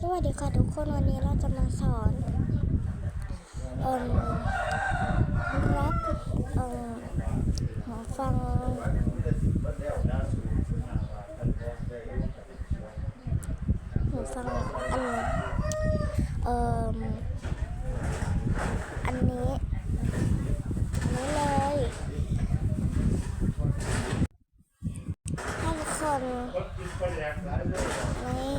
สวัสดีค่ะทุกคนวันนี้เราจะมาสอนเอ่มรับเอ่มหูฟังหูฟังอันเอ่อันนี้อันนี้เลยให้ทุกคนนี่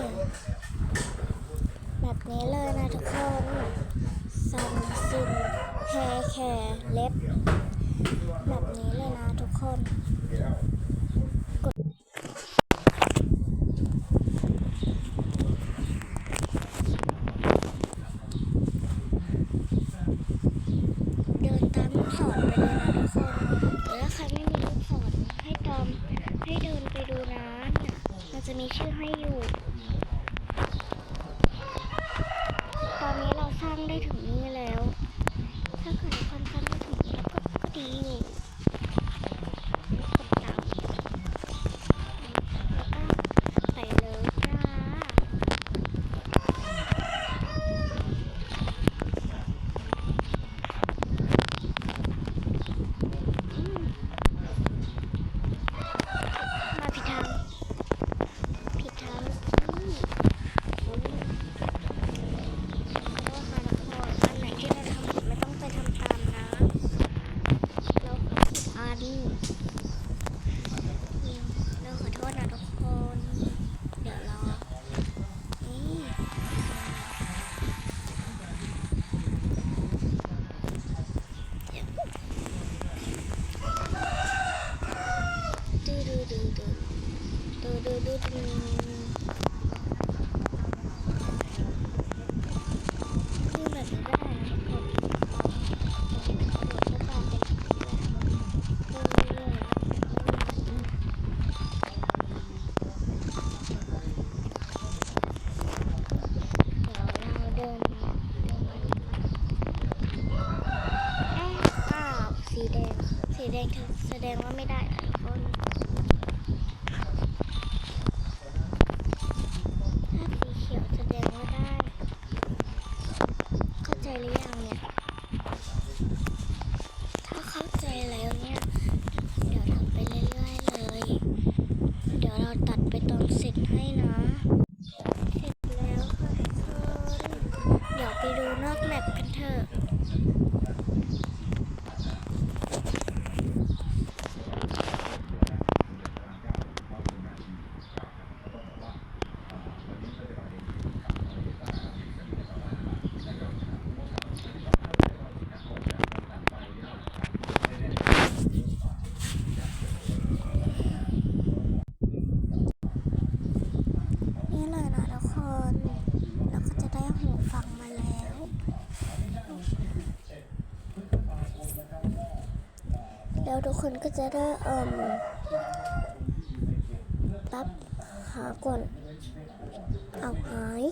แบบนี้เลยนะทุกคนซัมซิน แคร์เล็บแบบนี้ แดงสีแดงคือแสดงว่าไม่ได้นะทุกคน ถ้าสีเขียวแสดงว่าได้ เข้าใจหรือยังเนี่ย ถ้าเข้าใจแล้วเนี่ย เดี๋ยวทำไปเรื่อยๆเลย เดี๋ยวเราตัดไปตอนเสร็จให้นะ เสร็จแล้วค่ะทุกคน เดี๋ยวไปดูนอกแมปกันเถอะ นี่เลยนะทุกคนเราก็จะได้หูฟังมาแล้ว แล้วทุกคนก็จะได้เอ่มปั๊บหาก่อนเอาหาย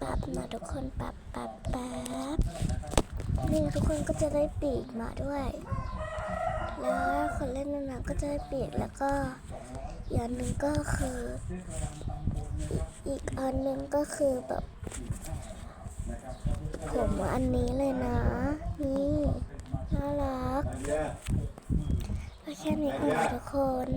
ปั๊บนะทุกคนปั๊บปั๊บปั๊บนี่ทุกคนก็จะได้ปีกมาด้วย แล้วคนเล่นนั่นนะก็จะได้ปีกแล้วก็ อีกอันหนึ่งก็คือ อีกอันหนึ่งก็คือแบบ ผมอันนี้เลยนะ นี่น่ารักก็แค่นี้ก่อนทุกคน